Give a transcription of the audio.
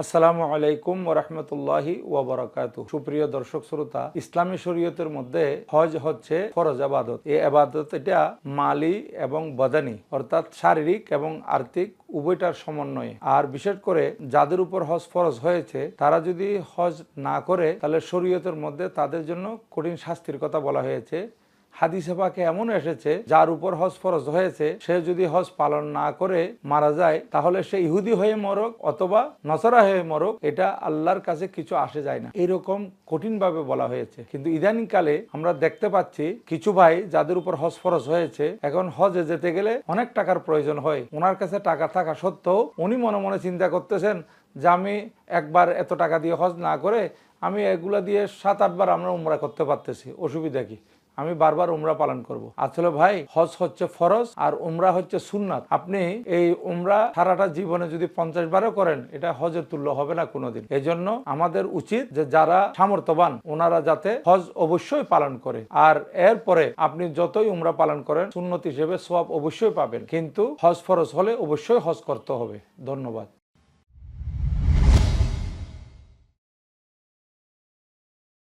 আসসালামু আলাইকুম ওরহমতুল্লাহি ওবরাকাত সুপ্রিয় দর্শক শ্রোতা, ইসলামী শরীয়তের মধ্যে হজ হচ্ছে ফরজ আবাদত। এই আবাদত এটা মালি এবং বদানি, অর্থাৎ শারীরিক এবং আর্থিক উভয়টার সমন্বয়ে। আর বিশেষ করে যাদের উপর হজ ফরজ হয়েছে, তারা যদি হজ না করে, তাহলে শরীয়তের মধ্যে তাদের জন্য কঠিন শাস্তির কথা বলা হয়েছে। হাদিসে পাকে এমন এসেছে, যার উপর হজ ফরজ হয়েছে, সে যদি হজ পালন না করে মারা যায়, তাহলে সে ইহুদি হয়ে মরক অথবা নসরা হয়ে মরক, এটা আল্লাহর কাছে কিছু আসে যায় না। এরকম কঠিন ভাবে বলা হয়েছে। কিন্তু ইদানিং কালে আমরা দেখতে পাচ্ছি কিছু ভাই যাদের উপর হজ ফরজ হয়েছে, এখন হজে যেতে গেলে অনেক টাকার প্রয়োজন হয়। ওনার কাছে টাকা থাকা সত্ত্বেও উনি মনে মনে চিন্তা করতেছেন যে আমি একবার এত টাকা দিয়ে হজ না করে আমি এগুলা দিয়ে সাত আটবার আমরা উমরা করতে পারতেছি। অসুবিধা কি? আমি বারবার উমরা পালন করব। আসলে ভাই, হজ হচ্ছে ফরজ আর উমরা হচ্ছে সুন্নাত। আপনি এই উমরা সারাটা জীবনে যদি পঞ্চাশ বারও করেন, এটা হজের তুল্য হবে না কোনোদিন। এই জন্য আমাদের উচিত যে যারা সামর্থ্যবান, ওনারা যাতে হজ অবশ্যই পালন করে। আর এরপরে আপনি যতই উমরা পালন করেন, সুন্নত হিসেবে সব অবশ্যই পাবেন। কিন্তু হজ ফরজ হলে অবশ্যই হজ করতে হবে। ধন্যবাদ।